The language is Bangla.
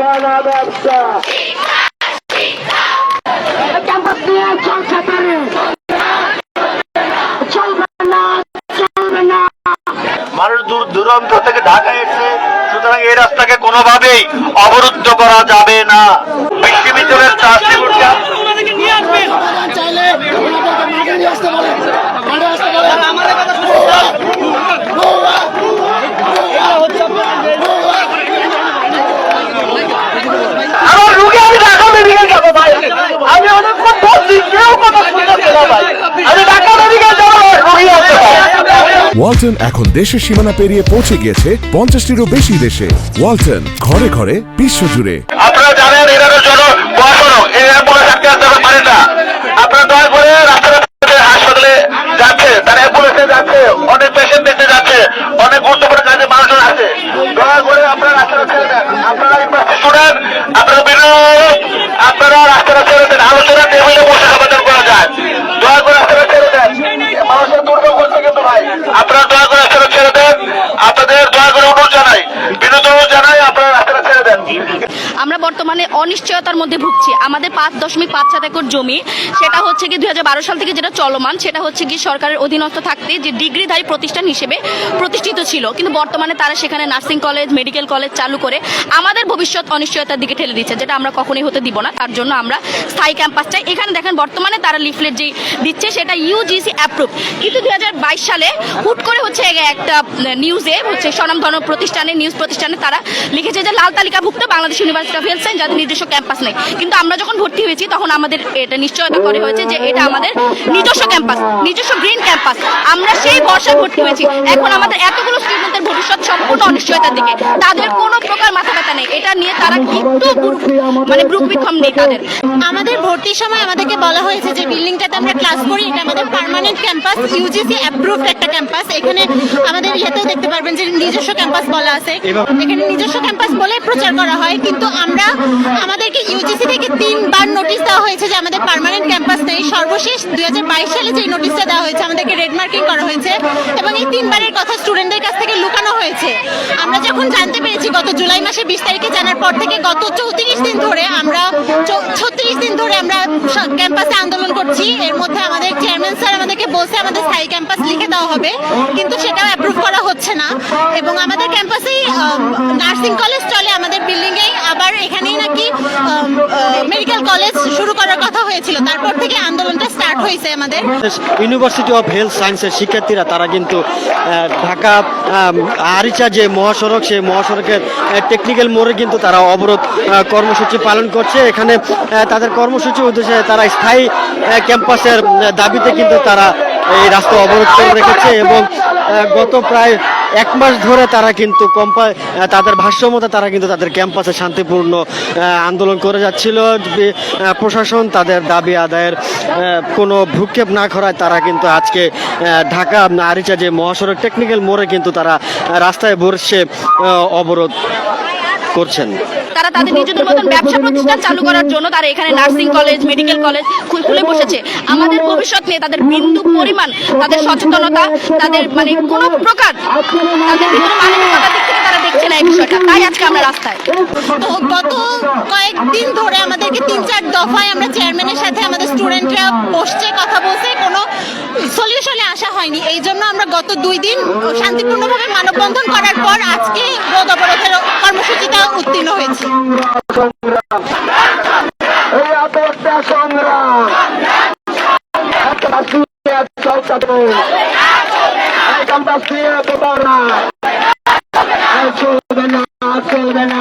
ব্যবসা দূর দূরান্ত থেকে ঢাকা এসে সুতরাং এই রাস্তাকে কোনোভাবেই অবরুদ্ধ করা যাবে না বিশ্ববিদ্যালয়ের ট্রাস্টি বোর্ডকে চাইলে ওনাদেরকে মাঠে নিয়ে আসতে বলে মাঠে আসতে বলে আমার রুগী আমি ঢাকা মেডিকেল যাব ভাই আমি অনেকক্ষণ বলছি কেউ কথা শুনতেছে না ভাই আমি ঢাকা মেডিকেল যাব রুগী আছে ভাই ওয়ালটন এখন দেশের সীমানা পেরিয়ে পৌঁছে গিয়েছে পঞ্চাশটিরও বেশি দেশে। ওয়ালটন, ঘরে ঘরে বিশ্বজুড়ে। আপনারা জানেন এরা থাকতে পারে না। আপনারা দয়া হাসপাতালে যাচ্ছে, তারা যাচ্ছে, অনেক পেশেন্ট দেখতে যাচ্ছে, অনেক গুরুত্বপূর্ণ কাজে দয়া আপনারা আপনারা আপনারা আপনারা রাস্তাটা ছেড়ে দেন আলোচনা টেবিলে বসে সমাধান করা যায় দয়া করে রাস্তাটা ছেড়ে দেন মানুষের দুর্ভোগ হচ্ছে কিন্তু ভাই আপনারা দয়া করে রাস্তাটা ছেড়ে দেন আপনাদের দয়া করে অনুরোধ জানাই বিনোদ অনুরোধ জানাই আপনারা রাস্তাটা ছেড়ে দেন আমরা বর্তমানে অনিশ্চয়তার মধ্যে ভুগছি। আমাদের পাঁচ দশমিক পাঁচ সাত একর জমি, সেটা হচ্ছে কি দুই সাল থেকে যেটা চলমান, সেটা হচ্ছে কি সরকারের অধীনস্থ থাকতে যে ডিগ্রিধারী প্রতিষ্ঠান হিসেবে প্রতিষ্ঠিত ছিল, কিন্তু বর্তমানে তারা সেখানে নার্সিং কলেজ, মেডিকেল কলেজ চালু করে আমাদের ভবিষ্যৎ অনিশ্চয়তার দিকে ঠেলে দিচ্ছে, যেটা আমরা কখনোই হতে দিব না। তার জন্য আমরা স্থায়ী ক্যাম্পাস চাই। এখানে দেখেন, বর্তমানে তারা লিফলেট যে দিচ্ছে, সেটা ইউজিসি অ্যাপ্রুভ কিন্তু দুই হাজার বাইশ সালে হুট করে হচ্ছে একটা নিউজে হচ্ছে স্বনামধন্য প্রতিষ্ঠানে নিউজ প্রতিষ্ঠানে তারা লিখেছে যে লাল তালিকাভুক্ত Bangladesh university of health science যাদের নিজস্ব ক্যাম্পাস নেই। কিন্তু আমরা যখন ভর্তি হয়েছি, তখন আমাদের এটা নিশ্চয়তা করে হয়েছে যে এটা আমাদের নিজস্ব ক্যাম্পাস, নিজস্ব গ্রিন ক্যাম্পাস। আমরা সেই বর্ষায় ভর্তি হয়েছি। এখন আমাদের এতগুলো স্টুডেন্টদের ভবিষ্যৎ সম্পূর্ণ অনিশ্চয়তার দিকে। তাদের কোনো প্রকার মাথা ব্যথা নেই। এটা নিয়ে তারা একটু বুক- মানে ব্রুকবিক্ষম নেই তাদের। আমাদের ভর্তির সময় আমাদেরকে বলা হয়েছে যে বিল্ডিংটাতে আমরা ক্লাস করি এটা আমাদের পার্মানেন্ট ক্যাম্পাস ইউজিসি অ্যাপ্রুভড একটা ক্যাম্পাস এখানে আমাদের ইয়েতেও দেখতে পারবেন যে নিজস্ব ক্যাম্পাস বলা আছে। এখানে নিজস্ব ক্যাম্পাস বলে প্রচার করা হয় কিন্তু আমরা আমাদেরকে ইউজিসি থেকে তিনবার নোটিশ দেওয়া হয়েছে যে আমাদের পার্মানেন্ট ক্যাম্পাস নেই। সর্বশেষ দুই হাজার বাইশ সালে যে নোটিশটা দেওয়া হয়েছে আমাদেরকে রেড মার্কিং করা হয়েছে। এবং এই তিনবারের কথা স্টুডেন্টদের কাছ থেকে লুকানো হয়েছে। আমরা যখন জানতে পেরেছি গত জুলাই মাসের বিশ তারিখে জানার পর থেকে গত চৌত্রিশ দিন ধরে আমরা ছত্রিশ দিন ক্যাম্পাসে আন্দোলন করছি। এর মধ্যে আমাদের চেয়ারম্যান স্যার আমাদেরকে বলছে, আমাদের স্থায়ী ক্যাম্পাস লিখে দেওয়া হবে। কিন্তু সেটাও অ্যাপ্রুভ করা হচ্ছে না। এবং আমাদের ক্যাম্পাসেই নার্সিং কলেজ চলে। আমাদের বিল্ডিংয়েই আবার এখানেই নাকি মেডিকেল কলেজ শুরু করার কথা হয়েছিল। তারপর থেকে আন্দোলনটা স্টার্ট হয়েছে আমাদের। ইউনিভার্সিটি অফ হেলথ সায়েন্সের শিক্ষার্থীরা, তারা কিন্তু ঢাকা আরিচা যে মহাসড়ক, সেই মহাসড়কের টেকনিক্যাল মোড়ে কিন্তু তারা অবরোধ কর্মসূচি পালন করছে। এখানে তাদের কর্মসূচি উদ্দেশ্যে তারা স্থায়ী ক্যাম্পাসের দাবিতে কিন্তু তারা এই রাস্তা অবরোধ করে রেখেছে এবং গত প্রায় এক মাস ধরে তারা কিন্তু কম্পা তাদের ভাষ্য মতো তারা কিন্তু তাদের ক্যাম্পাসে শান্তিপূর্ণ আন্দোলন করে যাচ্ছিল। প্রশাসন তাদের দাবি আদায়ের কোনো ভ্রুক্ষেপ না করায় তারা কিন্তু আজকে ঢাকা, আরিচা যে মহাসড়ক টেকনিক্যাল মোড়ে কিন্তু তারা রাস্তায় বসে অবরোধ করছেন। তারা তাদের নিজেদের মতন ব্যবসা প্রতিষ্ঠান চালু করার জন্য তারা এখানে নার্সিং কলেজ, মেডিকেল কলেজ খুলে বসেছে। আমাদের ভবিষ্যৎ নিয়ে তাদের বিন্দু পরিমাণ, তাদের সচেতনতা, তাদের মানে কোনো প্রকার তাদের ভিতরে মানবিকতার দিক তারা দেখছে না এই বিষয়টা। তাই আজকে আমরা রাস্তায়। তো গত কয়েকদিন ধরে আমাদেরকে তিন চার দফায় আমরা চেয়ারম্যানের সাথে আমাদের স্টুডেন্টরা বসছে সলিউশনে আসা হয়নি। এই জন্য আমরা গত দুই দিন শান্তিপূর্ণভাবে মানববন্ধন করার পর আজকে রোদ অবরোধের কর্মসূচিটা উত্তীর্ণ হয়েছে। চলবে না চলবে না